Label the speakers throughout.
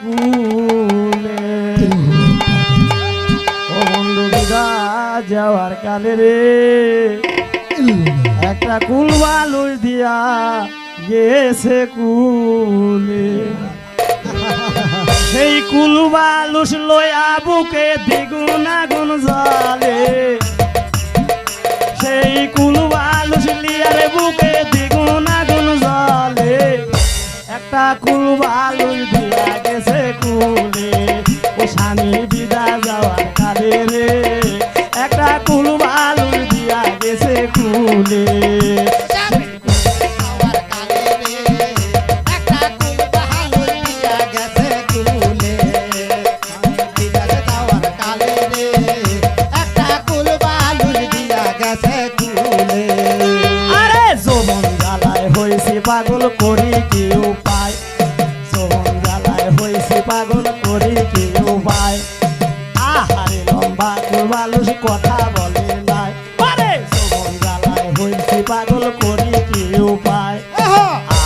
Speaker 1: কুলে যাওয়ার কালে রে একটা কুল বালুর দিয়া গেছে কুলে সেই কুল বালুস লয়া বুকে দ্বিগুণ আগুন জলে সেই কুল কুল বালুস দিয়া গেছে কুলে। ও স্বামী, বিদা যাওয়ার কালে রে। একটা কুল বালুস দিয়া গেছে কুলে।
Speaker 2: আমার কালে রে
Speaker 1: লম্বা কথা বলে নাই। আরে যৌবন জ্বালায় হয়েছি পাগল করি কি উপায়?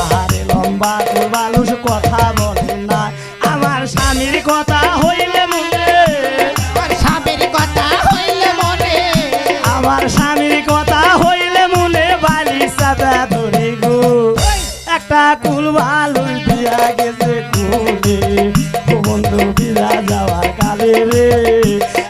Speaker 1: আহারে লম্বা কুরবালুস কথা বলে নাই। আমার স্বামীর কথা হইলে মনে।
Speaker 2: স্বামীর কথা হইলে মনে।
Speaker 1: আমার স্বামীর কথা হইলে মনে বালি সাদা ধরি গো। একটা কুল ভালো দিয়া গেছে কুলে। বন্ধু বিরা যাওয়ার কালে রে।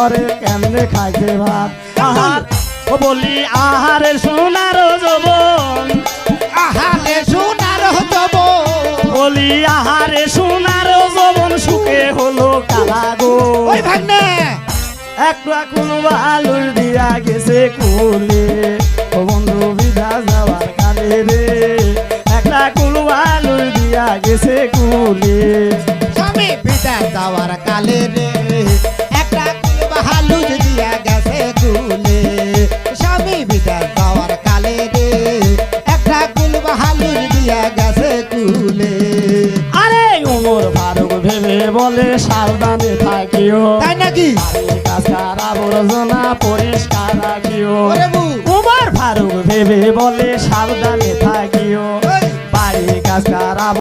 Speaker 1: ঘরে কেমনে খাইছে ভাত? আহার ও বলি আহারের সোনার যবন।
Speaker 2: আহালে সোনার হতব
Speaker 1: বলি আহারে সোনার যবন সুখে হলো কালা গো
Speaker 2: ওই ভাগ্নে!
Speaker 1: একটা কোন বালুর দিয়া গেছে কুলে। ও বন্ধু বিধা যাওয়ার কালে রে। একটা কোন বালুর দিয়া গেছে কুলে।
Speaker 2: স্বামী বিদাস যাওয়ার কালে রে।
Speaker 1: আরে ওমর ফারুক ভেবে বলে সাবধানে থাকিও।
Speaker 2: তাই নাকি?
Speaker 1: কাছার আবর্জনা পরিষ্কার রাখিও। ওমর ফারুক ভেবে বলে সাবধানে থাকিও। বাড়ির কাছার